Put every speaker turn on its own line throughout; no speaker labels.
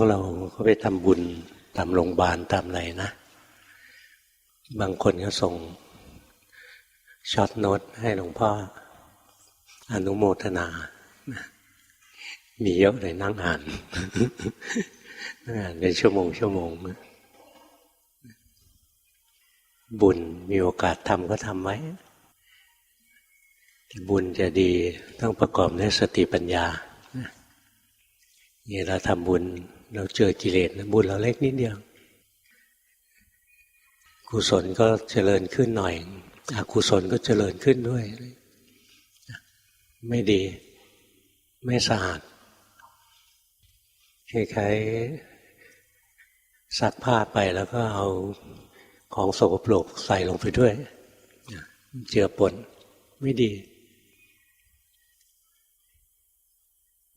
วกเราก็ไปทำบุญตามโรงพยาบาลตามอะไรนะ บางคนก็ส่งช็อตโน้ตให้หลวงพ่ออนุโมทนา มีเยอะเลยนั่งอ่านนั่งอ่านเป็นชั่วโมงชั่วโมง บุญมีโอกาสทำก็ทำไว้บุญจะดีต้องประกอบด้วยสติปัญญาเนี่ยเราทำบุญ เราเจอกิเลสบุญเราเล็กนิดเดียว กุศลก็เจริญขึ้นหน่อยอกุศลก็เจริญขึ้นด้วย ไม่ดี ไม่สะอาดคล้ายๆซักผ้าไปแล้วก็เอาของสกปรกใส่ลงไปด้วย เจือปนไม่ดี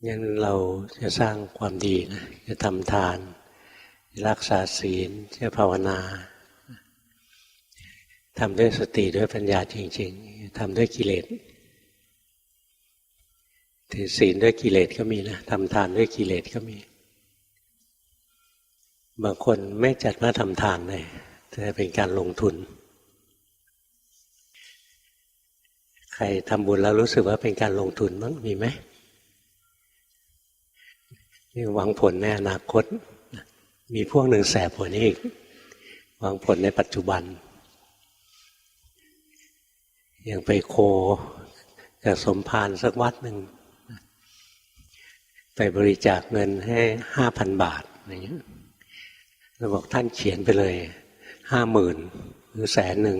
งั้นเราจะสร้างความดีนะจะทำทาน รักษาศีลจะภาวนาทำด้วยสติด้วยปัญญาจริงๆทำด้วยกิเลสถือศีลด้วยกิเลสก็มีนะทำทานด้วยกิเลสก็มี บางคนไม่จัดว่าทำทานเลยแต่เป็นการลงทุน ใครทำบุญแล้วรู้สึกว่าเป็นการลงทุนมั้งมีไหม นี่หวังผลในอนาคต มีพวกหนึ่งแสบผลอีกหวังผลในปัจจุบันยังไปโคกับสมภารสักวัดหนึ่งไปบริจาคเงินให้ห้าพันบาทอย่างเงี้ยเราบอกท่านเขียนไปเลยห้าหมื่นหรือแสนหนึ่ง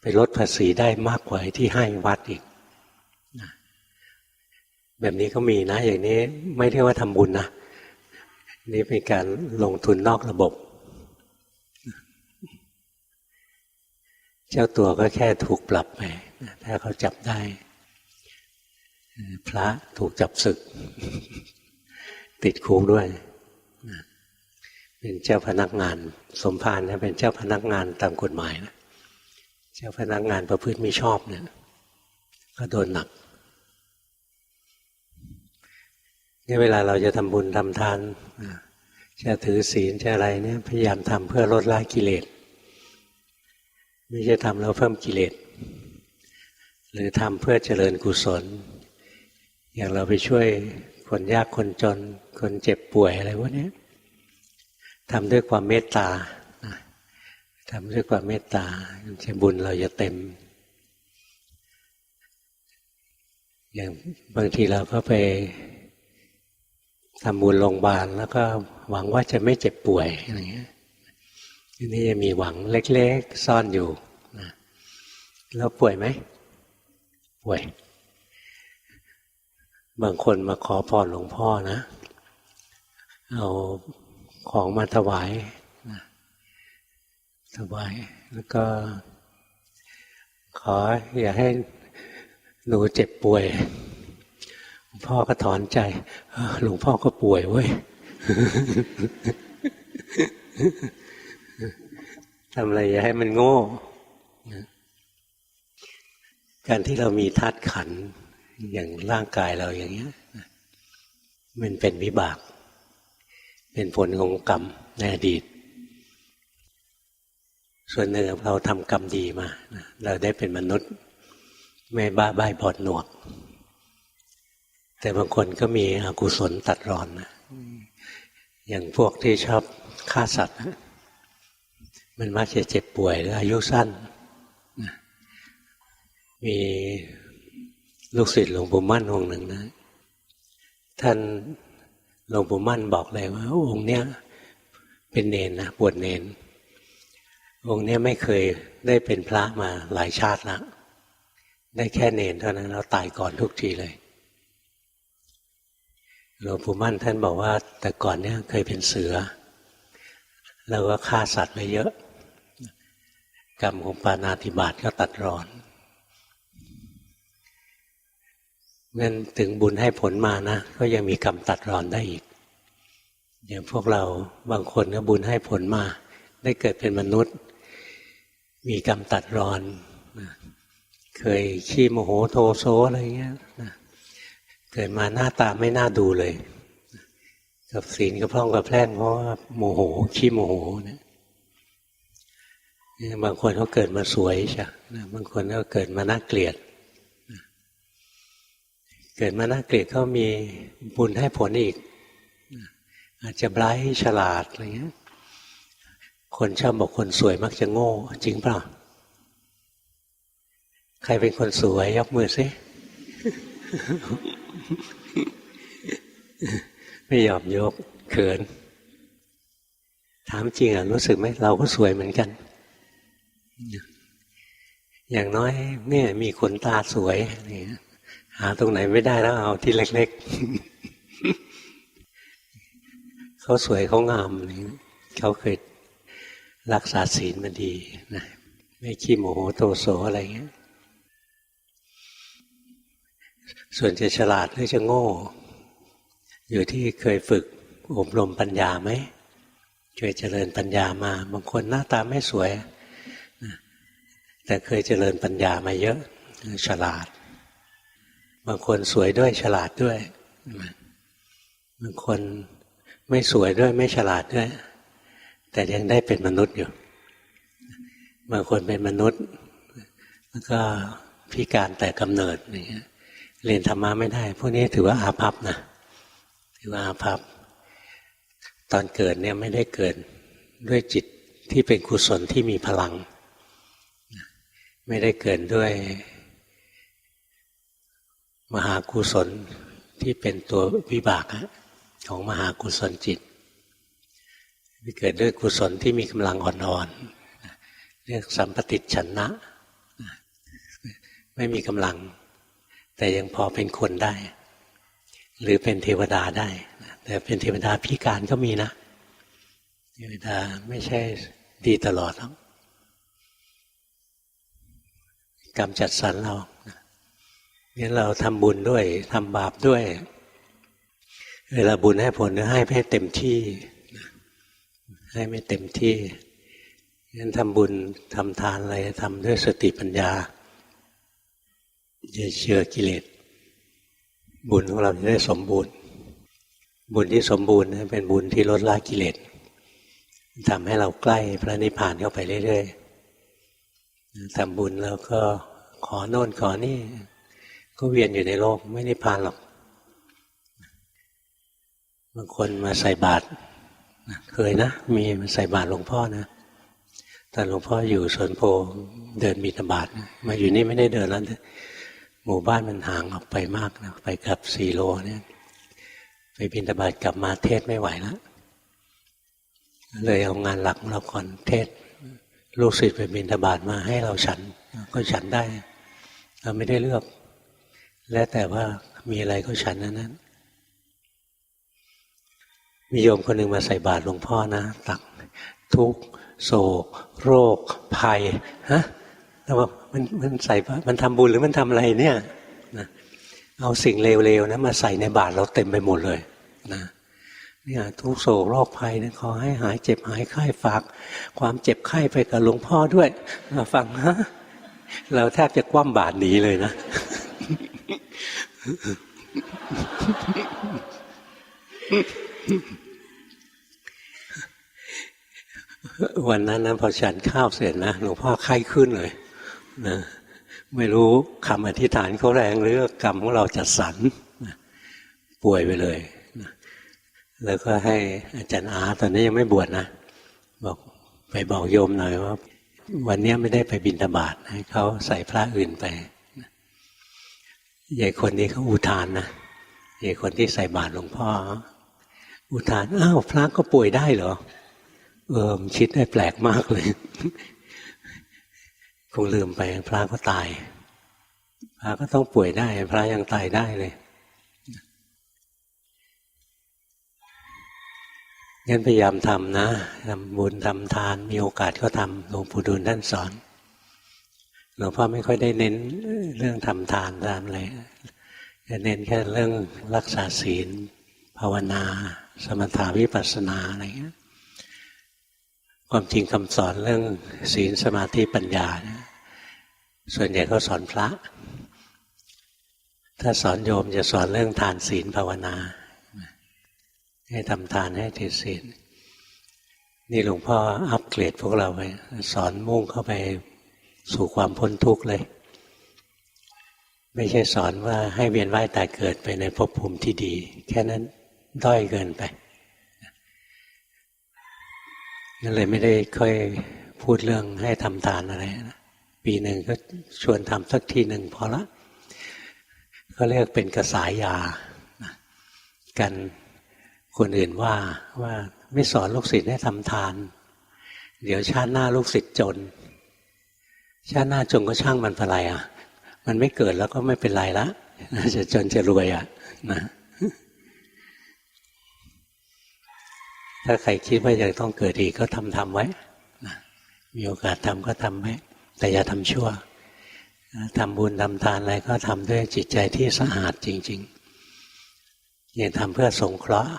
ไปลดภาษีได้มากกว่าที่ให้วัดอีก แบบนี้ก็มีนะ อย่างนี้ไม่เรียกว่าทำบุญนะนี่เป็นการลงทุนนอกระบบ เจ้าตัวก็แค่ถูกปรับไปถ้าเขาจับได้ พระถูกจับศึก ติดคุกด้วยเป็นเจ้าพนักงาน สมภารนะเป็นเจ้าพนักงานตามกฎหมายนะเจ้าพนักงานประพฤติไม่ชอบเนี่ย ก็โดนหนัก นี่เวลาเราจะทำบุญทำทานจะถือศีลจะอะไรเนี่ยพยายามทำเพื่อลดละกิเลสไม่ใช่ทำแล้วเพิ่มกิเลสหรือทำเพื่อเจริญกุศล อย่างเราไปช่วยคนยากคนจน คนเจ็บป่วยอะไรพวกนี้ทำด้วยความเมตตาทำด้วยความเมตตาจะบุญเราจะเต็ม อย่างบางทีเราก็ไป ทำบุญโรงพยาบาลแล้วก็หวังว่าจะไม่เจ็บป่วยอะไรเงี้ยทีนี้จะมีหวังเล็กๆ ซ่อนอยู่นะแล้วป่วยไหมป่วย บางคนมาขอพรหลวงพ่อนะ เอาของมาถวายนะถวายแล้วก็ ขออย่าให้หนูเจ็บป่วย พ่อก็ถอนใจหลวงพ่อก็ป่วยเว้ยทำอะไรอย่าให้มันโง่การที่เรามีธาตุขันอย่างร่างกายเราอย่างเงี้ยมันเป็นวิบาก เป็นผลของกรรมในอดีต ส่วนหนึ่งเราทำกรรมดีมา เราได้เป็นมนุษย์ ไม่บ้าใบ้บอดหนวก แต่บางคนก็มีอกุศลตัดรอนนะอย่างพวกที่ชอบฆ่าสัตว์ มันมักจะเจ็บป่วยและอายุสั้น มีลูกศิษย์หลวงปู่มั่นองค์หนึ่งนะ ท่านหลวงปู่มั่นบอกเลยว่า องค์เนี้ยเป็นเนนนะบวชเนน องค์เนี้ยไม่เคยได้เป็นพระมาหลายชาติแล้วได้แค่เนนเท่านั้นแล้วตายก่อนทุกทีเลย หลวงปู่มั่นท่านบอกว่า แต่ก่อนเนี่ยเคยเป็นเสือ แล้วก็ฆ่าสัตว์ไปเยอะ กรรมของปานาธิบาตก็ตัดรอนงั้นถึงบุญให้ผลมานะ ก็ยังมีกรรมตัดรอนได้อีก อย่างพวกเราบางคนก็บุญให้ผลมา ได้เกิดเป็นมนุษย์ มีกรรมตัดรอน เคยขี้โมโหโทโซอะไรเงี้ย เกิดมาหน้าตาไม่น่าดูเลย กับศีลก็พร่องกับแพร่งเพราะว่าโมโหขี้โมโหเนี่ยบางคนเขาเกิดมาสวยใช่บางคนก็เกิดมาน่าเกลียด เกิดมาน่าเกลียดก็มีบุญให้ผลอีก อาจจะไร้ฉลาดอะไรเงี้ย คนชอบบอกคนสวยมักจะโง่ จริงเปล่า ใครเป็นคนสวยยกมือสิ ไม่ยอมยกเขิน ถามจริงอะรู้สึกไหมเราก็สวยเหมือนกัน อย่างน้อยเนี่ยมีคนตาสวยนี่หาตรงไหนไม่ได้แล้วเอาที่เล็กๆ เขาสวยเขางามเขาเคยรักษาศีลมาดีนะไม่ขี้โมโหโตโสอะไรเงี้ย ส่วนจะฉลาดหรือจะโง่ อยู่ที่เคยฝึกอบรมปัญญาไหมเคยเจริญปัญญามา บางคนหน้าตาไม่สวย แต่เคยเจริญปัญญามาเยอะ ฉลาด บางคนสวยด้วยฉลาดด้วย บางคนไม่สวยด้วยไม่ฉลาดด้วย แต่ยังได้เป็นมนุษย์อยู่ บางคนเป็นมนุษย์ แล้วก็พิการแต่กำเนิดอย่างเงี้ย เรียนธรรมะไม่ได้ พวกนี้ถือว่าอาภัพนะถือว่าอาภัพตอนเกิดเนี่ยไม่ได้เกิดด้วยจิตที่เป็นกุศลที่มีพลัง ไม่ได้เกิดด้วย มหากุศลที่เป็นตัววิบากของมหากุศลจิตเกิดด้วยกุศลที่มีกำลังอ่อนๆเรียกสัมปติชนะ ไม่มีกำลัง แต่ยังพอเป็นคนได้ หรือเป็นเทวดาได้ แต่เป็นเทวดาพิการก็มีนะเทวดาไม่ใช่ดีตลอดหรอกกรรมจัดสรรเรางั้นเราทำบุญด้วยทำบาปด้วย เวลาบุญให้ผลให้ให้เต็มที่ ให้ไม่เต็มที่งั้นทำบุญทำทานอะไรทำด้วยสติปัญญา จะเชื่อกิเลสบุญของเราจะได้สมบูรณ์ บุญที่สมบูรณ์เป็นบุญที่ลดละกิเลสทำให้เราใกล้พระนิพพานเข้าไปเรื่อยๆทำบุญแล้วก็ขอโน่นขอนี่ ก็เวียนอยู่ในโลกไม่นิพพานหรอกบางคนมาใส่บาตรเคยนะ มีมาใส่บาตรหลวงพ่อนะตอนหลวงพ่ออยู่สวนโพเดินมีตบาตมาอยู่นี่ไม่ได้เดินแล้ว หมู่บ้านมันห่างออกไปมากนะไปกับสี่โลเนี่ย ไปบินตบาตกลับมาเทศไม่ไหวแล้วเลยเอางานหลักเราก่อนเทศ ลูกศิษย์ไปบินตบาตมาให้เราฉัน ก็ฉันได้ เราไม่ได้เลือก แล้วแต่ว่ามีอะไรก็ฉันนั้นนั้นมีโยมคนหนึ่งมาใส่บาตรหลวงพ่อนะ ตักทุกโศกโรค ภัย ฮะ แล้วว่ามันมันใส่มันทำบุญหรือมันทำอะไรเนี่ยนะเอาสิ่งเลวๆนะมาใส่ในบาตรเราเต็มไปหมดเลยนะเนี่ยทุกโศกโรคภัยนะขอให้หายเจ็บหายไข้ฝาก ความเจ็บไข้ไปกับหลวงพ่อด้วยมาฟังฮะเราแทบจะคว่ำบาตรหนีเลยนะ วันนั้นนะพอฉันข้าวเสร็จนะหลวงพ่อไข้ขึ้นเลย นะไม่รู้คำอธิษฐานเขาแรงหรือกรรมของเราจัดสรรป่วยไปเลยนะแล้วก็ให้อาจารย์อาตอนนี้ยังไม่บวชนะบอกไปบอกโยมหน่อยว่า วันนี้ไม่ได้ไปบินธบาตให้เขาใส่พระอื่นไปยายคนนี้เขาอุทานนะยายคนที่ใส่บาตรหลวงพ่อ อุทานอ้าวพระก็ป่วยได้เหรอเออมคิดได้แปลกมากเลย คงลืมไปพระก็ตาย พระก็ต้องป่วยได้ พระยังตายได้เลยงั้นพยายามทำนะทำบุญทำทาน มีโอกาสก็ทำหลวงปู่ดูลท่านสอนหลวงพ่อไม่ค่อยได้เน้นเรื่องทำทานตามอะไรจะเน้นแค่เรื่องรักษาศีล ภาวนา สมถาวิปัสสนาอะไรเงี้ยความจริงคำสอนเรื่องศีลสมาธิปัญญาเนี่ย ส่วนใหญ่เขาสอนพระ ถ้าสอนโยมจะสอนเรื่องทานศีลภาวนา ให้ทำทานให้ถือศีล นี่หลวงพ่ออัปเกรดพวกเราไปสอนมุ่งเข้าไปสู่ความพ้นทุกข์เลย ไม่ใช่สอนว่าให้เวียนว่ายตายเกิดไปในภพภูมิที่ดี แค่นั้นด้อยเกินไปก็เลยไม่ได้ค่อยพูดเรื่องให้ทำทานอะไรนะ ปีหนึ่งก็ชวนทำสักทีหนึ่งพอละก็เรียกเป็นกระสายยา กันคนอื่นว่าว่าไม่สอนลูกศิษย์ให้ทำทาน เดี๋ยวชาติหน้าลูกศิษย์จน ชาติหน้าจนก็ช่างมันอะไรอะ มันไม่เกิดแล้วก็ไม่เป็นไรละจะจนจะรวยอะนะถ้าใครคิดว่ายากต้องเกิดอีกก็ทำทำไว้ มีโอกาสทำก็ทำไว้ แต่อย่าทำชั่วทำบุญทำทานอะไรก็ทำด้วยจิตใจที่สะอาดจริงๆอย่าทำเพื่อสงเคราะห์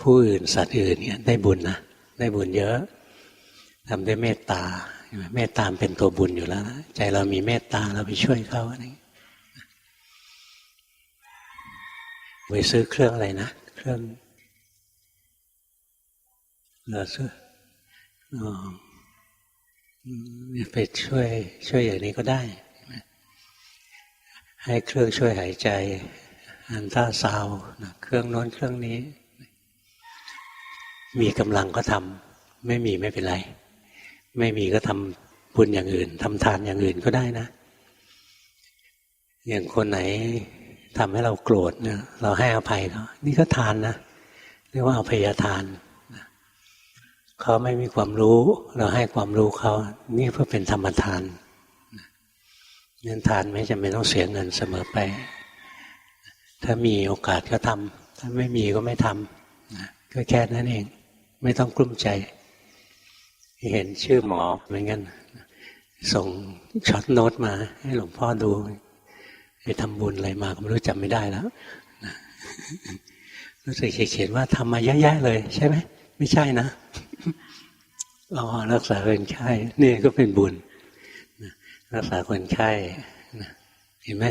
ผู้อื่นสัตว์อื่นเนี่ยได้บุญนะได้บุญเยอะทำด้วยเมตตาเมตตามเป็นตัวบุญอยู่แล้วนะใจเรามีเมตตาเราไปช่วยเขาอะไรไปซื้อเครื่องอะไรนะเครื่องเราซื้ออ ไปช่วยช่วยอย่างนี้ก็ได้ ให้เครื่องช่วยหายใจ อันต้าซาวเครื่องโน้นเครื่องนี้ มีกำลังก็ทำไม่มีไม่เป็นไร ไม่มีก็ทำบุญอย่างอื่นทำทานอย่างอื่นก็ได้นะ อย่างคนไหนทำให้เราโกรธเนี่ยเราให้อภัยเขานี่ก็ทานนะเรียกว่าอภัยทาน เขาไม่มีความรู้ เราให้ความรู้เขา นี่เพื่อเป็นธรรมทานเงินทานไม่จำเป็นต้องเสียเงินเสมอไป ถ้ามีโอกาสก็ทำถ้าไม่มีก็ไม่ทำก็แค่นั้นเอง ไม่ต้องกลุ้มใจ เห็นชื่อหมอเหมือนกันส่งช็อตโน้ตมา ให้หลวงพ่อดูไปทำบุญอะไรมาก็ไม่รู้จำไม่ได้แล้วรู้สึกเขียนว่าทำมาเยอะแยะเลย ใช่ไหม ไม่ใช่นะ อ๋อรักษาคนไข้นี่ก็เป็นบุญรักษาคนไข้เห็นไหม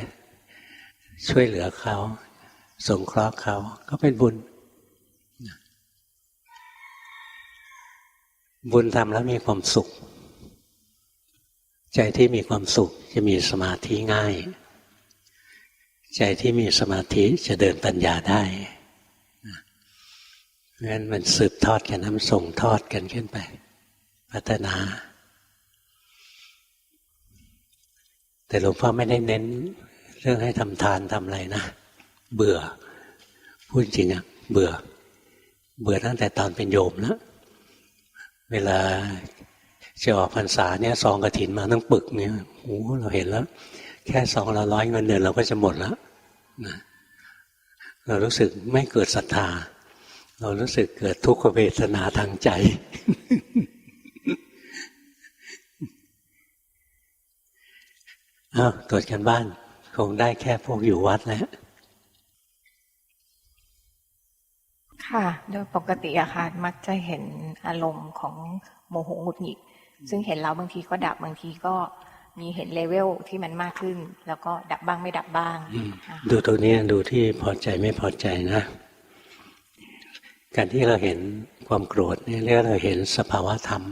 ช่วยเหลือเขาสงเคราะห์เขาก็เป็นบุญ บุญทำแล้วมีความสุข ใจที่มีความสุขจะมีสมาธิง่าย ใจที่มีสมาธิจะเดินปัญญาได้เพราะฉะนั้นมันสืบทอดกันน้ำส่งทอดกันขึ้นไป พัฒนา แต่หลวงพ่อไม่ได้เน้น เรื่องให้ทำทานทำอะไรนะ เบื่อ พูดจริงอะเบื่อ เบื่อตั้งแต่ตอนเป็นโยมแล้วเวลาจะออกพรรษาเนี่ยซองกระถินมาต้องปึกเนี่ยโอ้เราเห็นแล้ว แค่ซองละร้อยเงินเดือนเราก็จะหมดแล้วนะเรารู้สึกไม่เกิดศรัทธา เรารู้สึกเกิดทุกขเวทนาทางใจอ้าว ตรวจกันบ้าน คงได้แค่พวกอยู่วัดแล้ว
ค่ะ โดยปกติอะค่ะ มักจะเห็นอารมณ์ของโมโหหงุดหงิด ซึ่งเห็นแล้วบางทีก็ดับบางทีก็มีเห็นเลเวลที่มันมากขึ้น แล้วก็ดับบ้างไม่ดับบ้าง
ดูตัวนี้ดูที่พอใจไม่พอใจนะ การที่เราเห็นความโกรธนี่เรียกเราเห็นสภาวะธรรม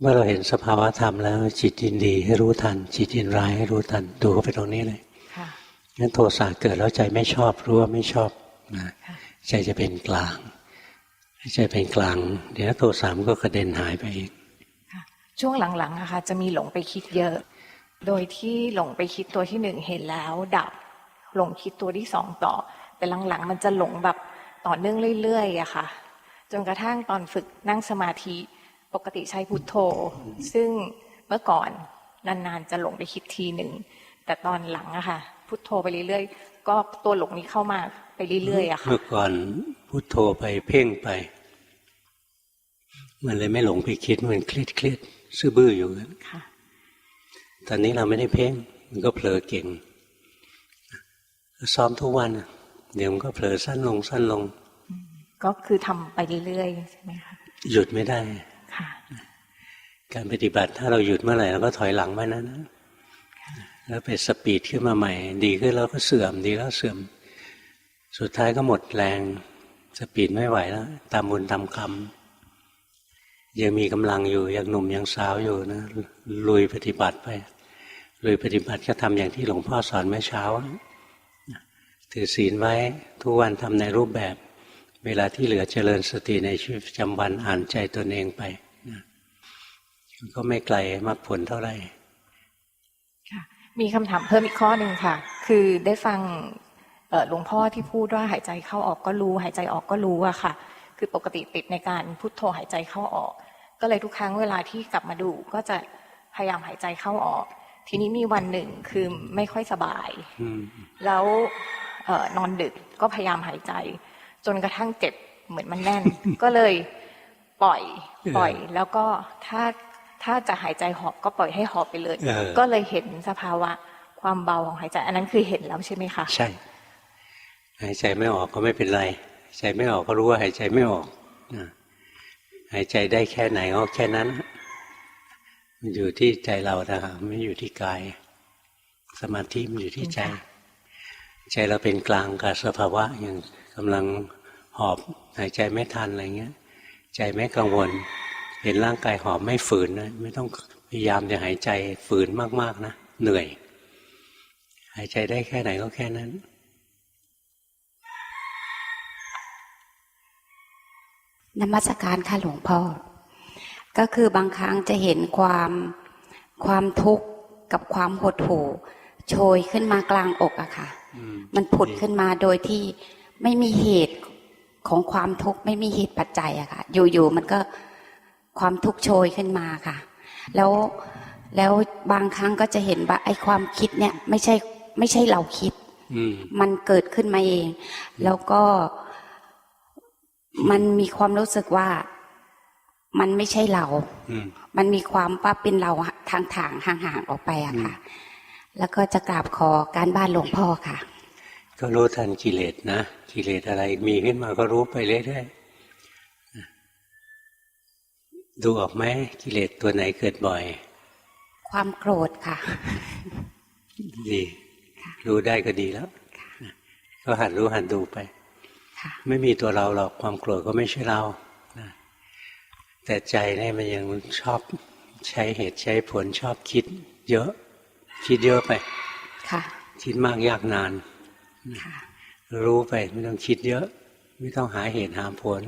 เมื่อเราเห็นสภาวะธรรมแล้ว จิตยินดีให้รู้ทัน จิตยินร้ายให้รู้ทันดูเข้าไปตรงนี้เลย
ค่ะ
งั้นโทสะเกิดแล้วใจไม่ชอบรู้ว่าไม่ชอบนะ
ค่ะ
ใจจะเป็นกลางใจเป็นกลาง เดี๋ยวโทสะมันก็กระเด็นหายไปเอง
ค่ะช่วงหลังๆอะค่ะจะมีหลงไปคิดเยอะ โดยที่หลงไปคิดตัวที่หนึ่งเห็นแล้วดับ หลงคิดตัวที่สองต่อ แต่หลังๆ มันจะหลงแบบต่อเนื่องเรื่อยๆอะค่ะ จนกระทั่งตอนฝึกนั่งสมาธิ ปกติใช้พุทโธ ซึ่งเมื่อก่อนนานๆจะหลงไปคิดทีหนึ่ง แต่ตอนหลังอะค่ะ พุทโธไปเรื่อยๆ ก็ตัวหลงนี้เข้ามาไปเรื่อยๆอะค่ะ
เมื่อก่อนพุโทโธไปเพ่งไป มันเลยไม่หลงไปคิดมันเครียดเครียดซื่อบื้ออยู่นั้น
ค่ะ
ตอนนี้เราไม่ได้เพ่งมันก็เผลอเก่งซ้อมทุกวันเดี๋ยวมันก็เผลอสั้นลงสั้นลง
ก็คือทำไปเรื่อยๆใช่ไหมคะ
หยุดไม่ได้
ค่ะ
การปฏิบัติถ้าเราหยุดเมื่อไหร่เราก็ถอยหลังไปนั้นนะแล้วไปสปีดขึ้นมาใหม่ ดีขึ้นแล้วก็เสื่อมดีแล้วเสื่อม สุดท้ายก็หมดแรง สปีดไม่ไหวแล้ว ตามบุญตามกรรมยังมีกำลังอยู่ยังหนุ่มยังสาวอยู่นะลุยปฏิบัติไป ลุยปฏิบัติก็ทำอย่างที่หลวงพ่อสอนเมื่อเช้า ถือศีลไว้ทุกวันทำในรูปแบบ เวลาที่เหลือเจริญสติในชีวิตประจำวันอ่านใจตนเองไป ก็ไม่ไกลมรรคผลเท่าไหร่
ค่ะ มีคำถามเพิ่มอีกข้อหนึ่งค่ะ คือได้ฟังเอ่อหลวงพ่อที่พูดว่าหายใจเข้าออกก็รู้ หายใจออกก็รู้อะค่ะ คือปกติติดในการพุทโธหายใจเข้าออก ก็เลยทุกครั้งเวลาที่กลับมาดูก็จะพยายามหายใจเข้าออก ทีนี้มีวันหนึ่งคือไม่ค่อยสบาย
อืม
แล้วเออนอนดึกก็พยายามหายใจ จนกระทั่งเจ็บเหมือนมันแน่น ก็เลยปล่อยปล่อย แล้วก็ถ้า ถ้าจะหายใจหอบก็ปล่อยให้หอบไปเลย
เออ
ก็เลยเห็นสภาวะความเบาของหายใจ อันนั้นคือเห็นแล้วใช่ไหมคะ
ใช่หายใจไม่ออกก็ไม่เป็นไรหายใจไม่ออกก็รู้ว่าหายใจไม่ออกนะหายใจได้แค่ไหนก็แค่นั้น มันอยู่ที่ใจเรานะไม่อยู่ที่กาย สมาธิมันอยู่ที่ใจใจเราเป็นกลางกับสภาวะอย่างกำลังหอบ หายใจไม่ทันอะไรเงี้ย ใจไม่กังวล เห็นร่างกายหอบไม่ฝืนนะไม่ต้องพยายามจะหายใจฝืนมาก ๆ นะ เหนื่อย หายใจได้แค่ไหนก็แค่นั้น
นมัสการค่ะหลวงพ่อ ก็คือบางครั้งจะเห็นความความทุกข์กับความหดหู่โชยขึ้นมากลางอกอะค่ะ
ม
มันผุดขึ้นมาโดยที่ไม่มีเหตุของความทุกข์ไม่มีเหตุปัจจัยอะค่ะ อยู่ๆมันก็ ความทุกข์โชยขึ้นมาค่ะ แล้วแล้วบางครั้งก็จะเห็นว่าไอ้ความคิดเนี่ย ไม่ใช่ไม่ใช่เราคิด
อืม
มันเกิดขึ้นมาเอง แล้วก็มันมีความรู้สึกว่ามันไม่ใช่เรา
อืม
มันมีความว่าเป็นเราทางทางๆห่างๆออกไปอะค่ะ แล้วก็จะกราบขอการบ้านหลวงพ่อค่ะ
ก็รู้ทันกิเลสนะ กิเลสอะไรมีขึ้นมาก็รู้ไปเรื่อยๆ ดูออกไหมกิเลสตัวไหนเกิดบ่อย
ความโกรธค่ะ
ดีรู้ได้ก็ดีแล้วก็หัดรู้หัดดูไป
ค่ะ
ไม่มีตัวเราหรอกความโกรธก็ไม่ใช่เรานะแต่ใจเนี่ยมันยังชอบใช้เหตุใช้ผลชอบคิด เยอะ คิดเยอะไป
ค่ะ
คิดมากยากนาน
ค่ะ
รู้ไปไม่ต้องคิดเยอะ ไม่ต้องหาเหตุหาผล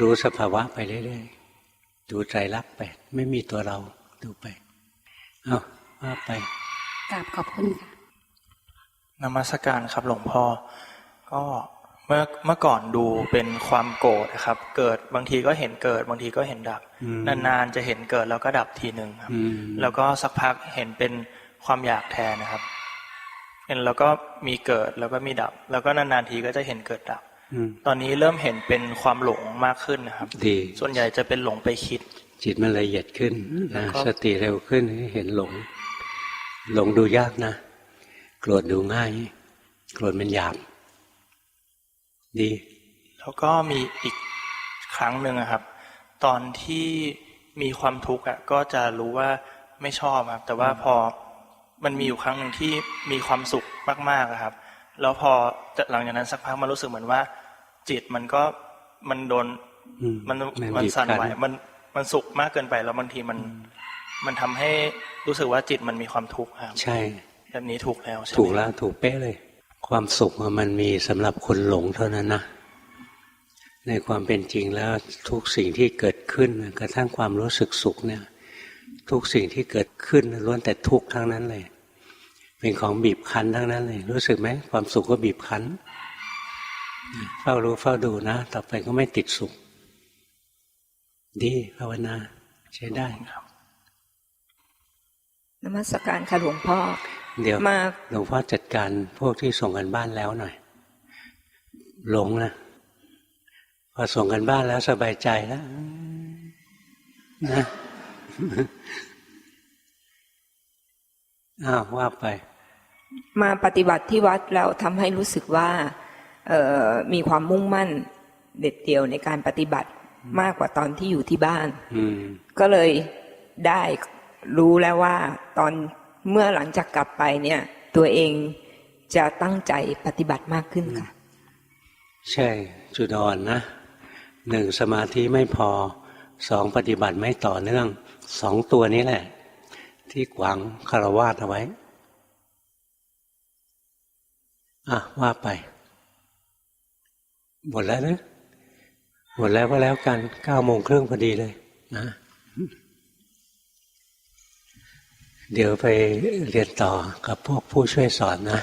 รู้สภาวะไปเรื่อยๆ ดูใจรักษณ์ไป ไม่มีตัวเราดูไป เอาว่าไป
กราบขอบคุณค่ะ
นมัสการครับหลวงพ่อ ก็เมื่อเมื่อก่อนดูเป็นความโกรธนะครับ เกิดบางทีก็เห็นเกิด บางทีก็เห็นดับ
อืม
นานๆจะเห็นเกิดแล้วก็ดับทีหนึ่งครับ
อืม
แล้วก็สักพักเห็นเป็นความอยากแทนนะครับเห็นแล้วก็มีเกิดแล้วก็มีดับ แล้วก็นานๆทีก็จะเห็นเกิดดับ
อืม
ตอนนี้เริ่มเห็นเป็นความหลงมากขึ้นนะครับ
ดี
ส่วนใหญ่จะเป็นหลงไปคิด
จิตมันละเอียดขึ้น
แล้ว
นะ
ก็
สติเร็วขึ้นเห็นหลง หลงดูยากนะ โกรธดูง่าย โกรธมันหยาบ ดี
แล้วก็มีอีกครั้งหนึ่งอะครับ ตอนที่มีความทุกข์อะก็จะรู้ว่าไม่ชอบครับ แต่ว่าพอมันมีอยู่ครั้งหนึ่งที่มีความสุขมากๆอะครับ แล้วพอหลังจากนั้นสักพักมันรู้สึกเหมือนว่า จิตมันก็มันโดน
อืม
มัน
มัน
มัน
บีบ
สั่นไหว
คั้น
มันมันสุขมากเกินไปแล้วบางทีมันมันทำให้รู้สึกว่าจิตมันมีความทุกข์ครับ
ใช่
แบบนี้ถูกแล้วใช่ไหม
ถูกแล้วถูกเป๊ะเลย ความสุขอะมันมีสำหรับคนหลงเท่านั้นนะในความเป็นจริงแล้วทุกสิ่งที่เกิดขึ้นกระทั่งความรู้สึกสุขเนี่ย ทุกสิ่งที่เกิดขึ้นล้วนแต่ทุกข์ทั้งนั้นเลย เป็นของบีบคั้นทั้งนั้นเลย รู้สึกไหมความสุขก็บีบคั้นเฝ้ารู้เฝ้าดูนะ ต่อไปก็ไม่ติดสุข ดีภาวนา ใช้ได้
ครับ
นมัสการค่ะหลวงพ่อ
เดี๋ยว
มา
หลวงพ่อจัดการพวกที่ส่งกันบ้านแล้วหน่อย หลงนะพอส่งกันบ้านแล้วสบายใจแล้วนะ อ้าวว่าไป
มาปฏิบัติที่วัดแล้วทำให้รู้สึกว่าเอ่อมีความมุ่งมั่นเด็ดเดี่ยวในการปฏิบัติมากกว่าตอนที่อยู่ที่บ้าน
อืม
ก็เลยได้รู้แล้วว่าตอนเมื่อหลังจากกลับไปเนี่ย ตัวเองจะตั้งใจปฏิบัติมากขึ้นค่ะ
ใช่จุดอ่อนนะหนึ่งสมาธิไม่พอสองปฏิบัติไม่ต่อเนื่องสองตัวนี้แหละ ที่ขวางคารวาสเอาไว้อะว่าไป หมดแล้วนะหมดแล้วก็แล้วกันเก้าโมงครึ่งพอดีเลยนะเดี๋ยวไปเรียนต่อกับพวกผู้ช่วยสอนนะ